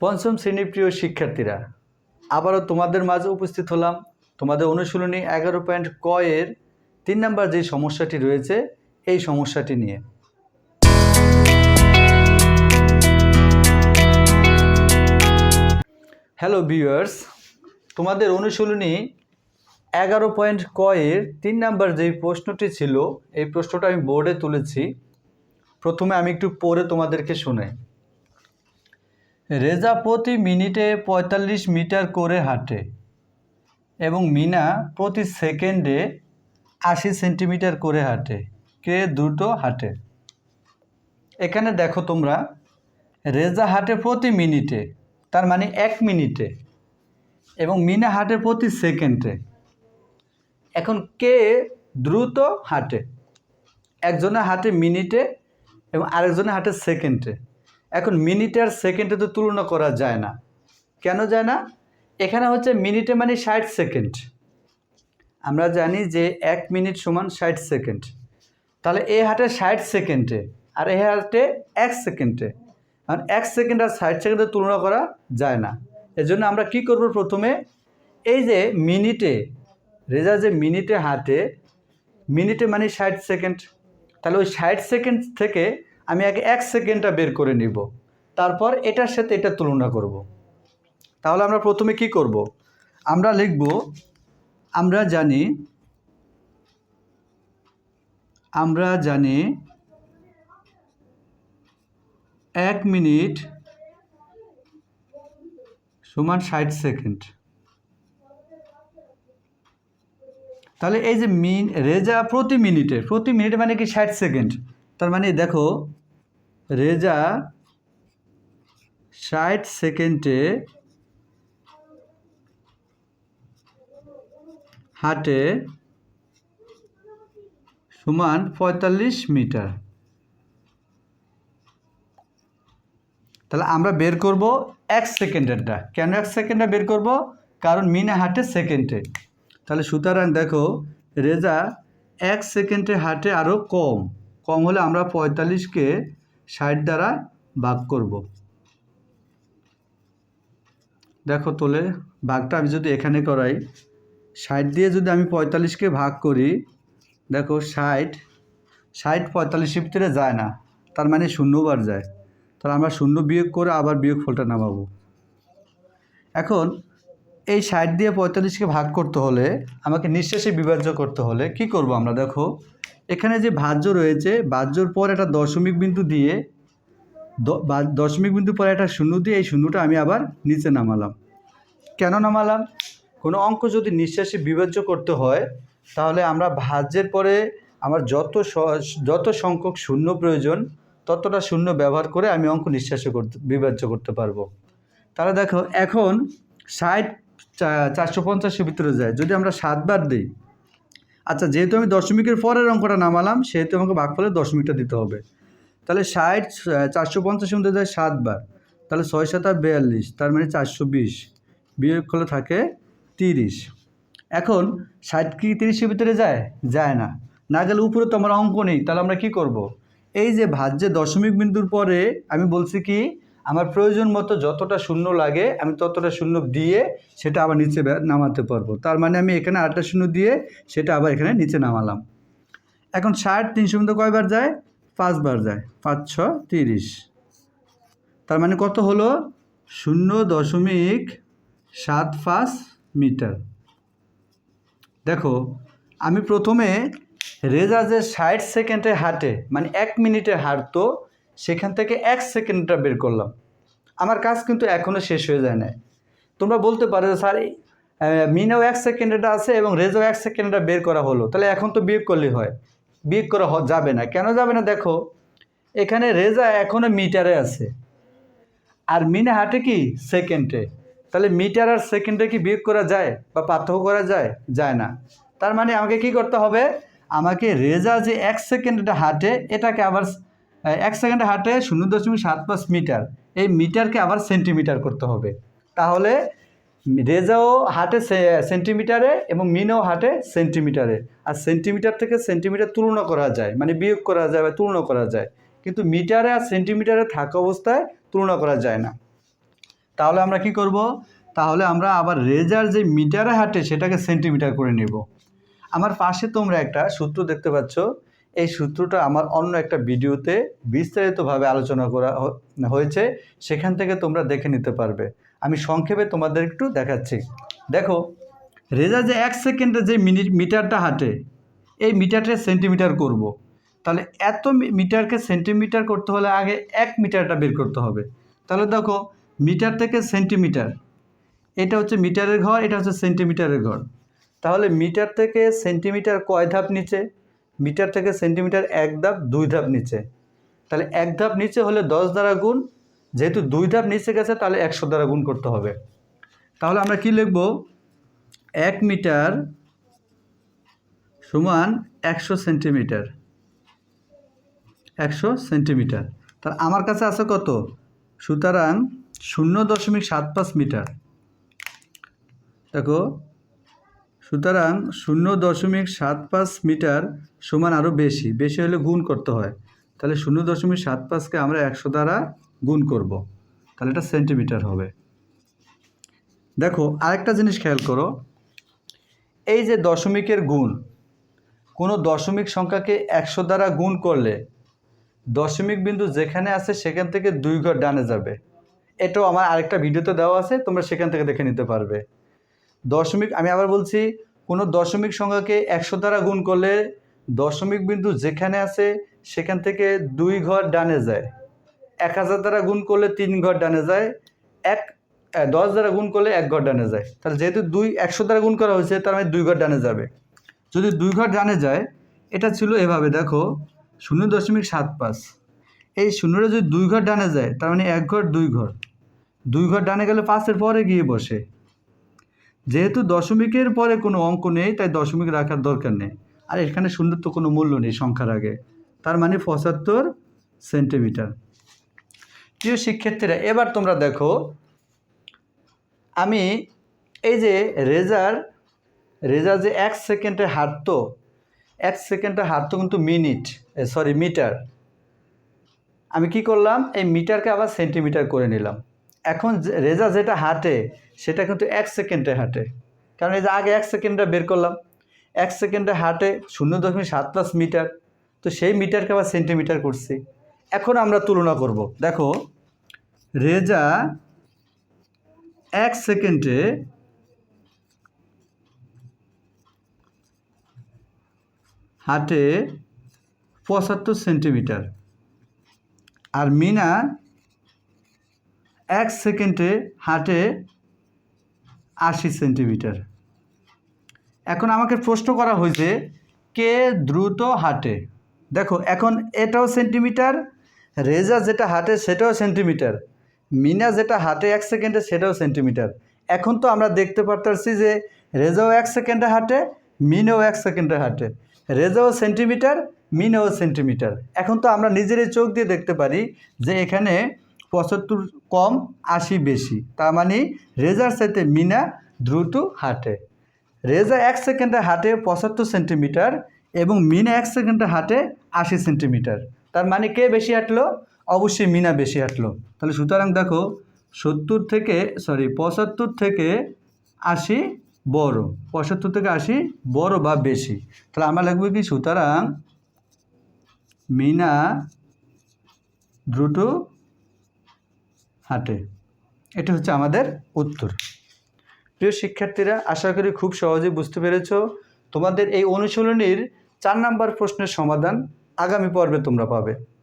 পঞ্চম শ্রেণির প্রিয় শিক্ষার্থীরা, আবারও তোমাদের মাঝে উপস্থিত হলাম। তোমাদের অনুশীলনী এগারো পয়েন্ট ক এর তিন নাম্বার যে সমস্যাটি রয়েছে, এই সমস্যাটি নিয়ে। হ্যালো ভিউয়ার্স তোমাদের অনুশীলনী এগারো পয়েন্ট ক এর তিন নাম্বার যেই প্রশ্নটি ছিল, এই প্রশ্নটা আমি বোর্ডে তুলেছি। প্রথমে আমি একটু পড়ে তোমাদেরকে শোনাই। রেজা প্রতি মিনিটে পঁয়তাল্লিশ মিটার করে হাঁটে এবং মিনা প্রতি সেকেন্ডে আশি সেন্টিমিটার করে হাঁটে। কে দ্রুত হাঁটে? এখানে দেখো তোমরা, রেজা হাঁটে প্রতি মিনিটে, তার মানে এক মিনিটে, এবং মিনা হাঁটে প্রতি সেকেন্ডে। এখন কে দ্রুত হাঁটে? একজনে হাঁটে মিনিটে এবং আরেকজনে হাঁটে সেকেন্ডে। এখন মিনিটে আর সেকেন্ডে তো তুলনা করা যায় না। কেন যায় না? এখানে হচ্ছে মিনিটে মানে ষাট সেকেন্ড। আমরা জানি যে এক মিনিট সমান ষাট সেকেন্ড। তাহলে এ হাটে ষাট সেকেন্ডে আর এ হাটে এক সেকেন্ডে। আর এক সেকেন্ড আর ষাট সেকেন্ডে তুলনা করা যায় না। এজন্য আমরা কি করব প্রথমে? এই যে মিনিটে, রেজা যে মিনিটে হাঁটে, মিনিটে মানে ষাট সেকেন্ড। তাহলে ওই ষাট সেকেন্ড থেকে আমি আগে এক সেকেন্ডটা বের করে নিব তারপর এটার সাথে এটা তুলনা করব। তাহলে আমরা প্রথমে কি করব। আমরা লিখব, আমরা জানি আমরা জানি এক মিনিট সমান ষাট সেকেন্ড তাহলে এই যে মিন, রেজা প্রতি মিনিটে প্রতি মিনিটে মানে কি ষাট সেকেন্ড তার মানে দেখো রেজা ষাট সেকেন্ডে হাঁটে সমান পঁয়তাল্লিশ মিটার। তাহলে আমরা বের করব এক সেকেন্ডেরটা। কেন এক সেকেন্ডটা বের করব? কারণ মিনা হাঁটে সেকেন্ডে। তাহলে সুতরাং দেখো, রেজা এক সেকেন্ডে হাঁটে আরও কম। কম হলে আমরা পঁয়তাল্লিশকে ষাট দ্বারা ভাগ করব। দেখো তোলে ভাগটা আমি যদি এখানে করাই, ষাট দিয়ে যদি আমি পঁয়তাল্লিশকে ভাগ করি, দেখো ষাট ষাট পঁয়তাল্লিশের ভিতরে যায় না, তার মানে শূন্যবার যায়। তাহলে আমরা শূন্য বিয়োগ করে আবার বিয়োগ ফলটা নামাবো। এখন এই ষাট দিয়ে পঁয়তাল্লিশকে ভাগ করতে হলে, আমাকে নিঃশ্বাসে বিভাজ্য করতে হলে কি করব আমরা দেখো এখানে যে ভাজ্য রয়েছে, ভাজ্যর পর একটা দশমিক বিন্দু দিয়ে দশমিক বিন্দু পরে একটা শূন্য দিয়ে এই শূন্যটা আমি আবার নিচে নামালাম। কেন নামালাম? কোনো অঙ্ক যদি নিঃশ্বাসে বিভাজ্য করতে হয়, তাহলে আমরা ভাজ্যের পরে আমার যত যত সংখ্যক শূন্য প্রয়োজন, ততটা শূন্য ব্যবহার করে আমি অঙ্ক নিঃশ্বাসে করতে, বিভাজ্য করতে পারব। তাহলে দেখো, এখন ষাট চারশো পঞ্চাশের ভিতরে যায়। যদি আমরা সাতবার দিই আচ্ছা যেহেতু আমি দশমিকের পরের অঙ্কটা নামালাম, সেহেতু আমাকে ভাগফলের দশমিকটা দিতে হবে। তাহলে ষাট চারশো পঞ্চাশের মধ্যে যায় সাতবার। তাহলে ছয় সাত বিয়াল্লিশ, তার মানে চারশো বিশ। বিয়োগ করলে থাকে তিরিশ। এখন, ষাট কি তিরিশের ভিতরে যায়? যায় না। না গেলে উপরে তো আমার অঙ্ক নেই, তাহলে আমরা কি করব। এই যে ভাজ্যে দশমিক বিন্দুর পরে আমি বলছি কি আমার প্রয়োজন মতো যতটা শূন্য লাগে, আমি ততটা শূন্য দিয়ে সেটা আবার নিচে নামাতে পারব। তার মানে আমি এখানে আটটা শূন্য দিয়ে সেটা আবার এখানে নিচে নামালাম। এখন ষাট তিনশো মধ্যে কয়বার যায়? পাঁচবার যায়। পাঁচ ছ তিরিশ। তার মানে কত হলো? শূন্য দশমিক সাত পাঁচ মিটার। দেখো, আমি প্রথমে রেজা যে ষাট সেকেন্ডে হাঁটে মানে এক মিনিটে হাঁটতো সেখান থেকে এক সেকেন্ডটা বের করলাম। আমার কাজ কিন্তু এখনও শেষ হয়ে যায় না তোমরা বলতে পারো যে, স্যার আহ, এক সেকেন্ডেটা আছে এবং রেজাও এক সেকেন্ডটা বের করা হলো। তাহলে এখন তো বিয়োগ করলেই হয়। বিয়োগ করা যাবে না। কেন যাবে না? দেখো এখানে রেজা এখনও মিটারে আছে। আর মিনে হাটে কি? সেকেন্ডে। তাহলে মিটার আর সেকেন্ডে কি বিয়োগ করা যায় বা পার্থক্য করা যায়? যায় না। তার মানে আমাকে কি করতে হবে? আমাকে রেজা যে এক সেকেন্ডে হাঁটে এটাকে আবার এক সেকেন্ডে হাঁটে শূন্য দশমিক সাত পাঁচ মিটার। এই মিটারকে আবার সেন্টিমিটার করতে হবে। তাহলে রেজাও হাঁটে সেন্টিমিটারে এবং মিনও হাঁটে সেন্টিমিটারে। আর সেন্টিমিটার থেকে সেন্টিমিটার তুলনা করা যায় মানে বিয়োগ করা যায় বা তুলনা করা যায়। কিন্তু মিটারে আর সেন্টিমিটারে থাকা অবস্থায় তুলনা করা যায় না। তাহলে আমরা কি করব? তাহলে আমরা আবার রেজার যে মিটারে হাঁটে সেটাকে সেন্টিমিটার করে নেব। আমার পাশে তোমরা একটা সূত্র দেখতে পাচ্ছ। এই সূত্রটা আমার অন্য একটা ভিডিওতে বিস্তারিতভাবে আলোচনা করা হয়েছে, সেখান থেকে তোমরা দেখে নিতে পারবে। আমি সংক্ষেপে তোমাদের একটু দেখাচ্ছি। দেখো, রেজা যে এক সেকেন্ডে যে মিনিট মিটারটা হাঁটে, এই মিটারটা সেন্টিমিটার করব। তাহলে এত মিটারকে সেন্টিমিটার করতে হলে আগে এক মিটারটা বের করতে হবে। তাহলে দেখো, মিটার থেকে সেন্টিমিটার, এটা হচ্ছে মিটারের ঘর, এটা হচ্ছে সেন্টিমিটারের ঘর। তাহলে মিটার থেকে সেন্টিমিটার কয় ধাপ নিচে? মিটার থেকে সেন্টিমিটার এক ধাপ, দুই ধাপ নিচে। তাহলে এক ধাপ নিচে হলে দশ দ্বারা গুণ, যেহেতু দুই ধাপ নিচে গেছে, তাহলে একশো দ্বারা গুণ করতে হবে। তাহলে আমরা কি লিখব? এক মিটার সমান একশো সেন্টিমিটার। একশো সেন্টিমিটার। তার আমার কাছে আছে কত? সুতরাং শূন্য দশমিক সাত পাঁচ মিটার। দেখো সুতরাং শূন্য দশমিক সাত পাঁচ মিটার সমান আরও বেশি বেশি হলে গুণ করতে হয়। তাহলে শূন্য দশমিক সাত পাঁচকে আমরা একশো দ্বারা গুণ করব। তাহলে এটা সেন্টিমিটার হবে। দেখো, আরেকটা জিনিস খেয়াল করো। এই যে দশমিকের গুণ, কোনো দশমিক সংখ্যাকে একশো দ্বারা গুণ করলে দশমিক বিন্দু যেখানে আছে সেখান থেকে দুই ঘর ডানে যাবে। এটাও আমার আরেকটা ভিডিওতে দেওয়া আছে, তোমরা সেখান থেকে দেখে নিতে পারবে। দশমিক, আমি আবার বলছি, কোনো দশমিক সংখ্যাকে একশো দ্বারা গুণ করলে দশমিক বিন্দু যেখানে আছে সেখান থেকে দুই ঘর ডানে যায়। এক হাজার দ্বারা গুণ করলে তিন ঘর ডানে যায়, এক দশ দ্বারা গুণ করলে এক ঘর ডানে যায়। তাহলে যেহেতু দুই একশো দ্বারা গুণ করা হয়েছে, তার মানে দুই ঘর ডানে যাবে। যদি দুই ঘর ডানে যায়, এটা ছিল এভাবে, দেখো, শূন্য দশমিক সাত পাঁচ। এই শূন্যটা যদি দুই ঘর ডানে যায়, তার মানে এক ঘর, দুই ঘর। দুই ঘর ডানে গেলে পাঁচের পরে গিয়ে বসে। যেহেতু দশমিকের পরে কোনো অঙ্ক নেই, তাই দশমিক রাখার দরকার নেই। আর এখানে শূন্যর তো কোনো মূল্য নেই সংখ্যার আগে। তার মানে পঁচাত্তর সেন্টিমিটার। প্রিয় শিক্ষার্থীরা, এবার তোমরা দেখো, আমি এই যে রেজার রেজার যে এক সেকেন্ডে হাঁটতো এক সেকেন্ডে হাঁটতো কিন্তু মিনিট সরি, মিটার। আমি কি করলাম? এই মিটারকে আবার সেন্টিমিটার করে নিলাম। এখন রেজা যেটা হাঁটে, সেটা কিন্তু এক সেকেন্ডে হাঁটে। কারণ এই যে আগে এক সেকেন্ডে বের করলাম, এক সেকেন্ডে হাঁটে শূন্য দশমিক সাত পাঁচ মিটার, তো সেই মিটারকে আবার সেন্টিমিটার করছি। এখন আমরা তুলনা করব। দেখো, রেজা এক সেকেন্ডে হাঁটে পঁচাত্তর সেন্টিমিটার। আর মিনা এক সেকেন্ডে হাঁটে আশি সেন্টিমিটার। এখন আমাকে প্রশ্ন করা হয়েছে, কে দ্রুত হাঁটে? দেখো, এখন এটাও সেন্টিমিটার, রেজা যেটা হাঁটে সেটাও সেন্টিমিটার, মিনা যেটা হাঁটে এক সেকেন্ডে সেটাও সেন্টিমিটার। এখন তো আমরা দেখতে পারতেছি যে রেজাও এক সেকেন্ডে হাঁটে, মিনও এক সেকেন্ডে হাঁটে। রেজাও সেন্টিমিটার, মিনও সেন্টিমিটার। এখন তো আমরা নিজেরই চোখ দিয়ে দেখতে পারি যে এখানে পঁচাত্তর কম, আশি বেশি। তার মানে রেজার সাথে মিনা দ্রুত হাঁটে। রেজা এক সেকেন্ডে হাঁটে পঁচাত্তর সেন্টিমিটার এবং মিনা এক সেকেন্ডে হাঁটে আশি সেন্টিমিটার। তার মানে কে বেশি হাঁটলো? অবশ্যই মিনা বেশি হাঁটলো। তাহলে সুতরাং দেখো, সত্তর থেকে সরি পঁচাত্তর থেকে আশি বড়। পঁচাত্তর থেকে আশি বড় বা বেশি। তাহলে আমরা লাগবে কি? সুতরাং মিনা দ্রুত হাঁটে। এটা হচ্ছে আমাদের উত্তর। প্রিয় শিক্ষার্থীরা, আশা করি খুব সহজে বুঝতে পেরেছ। তোমাদের এই অনুশীলনীর চার নাম্বার প্রশ্নের সমাধান আগামী পর্বে তোমরা পাবে।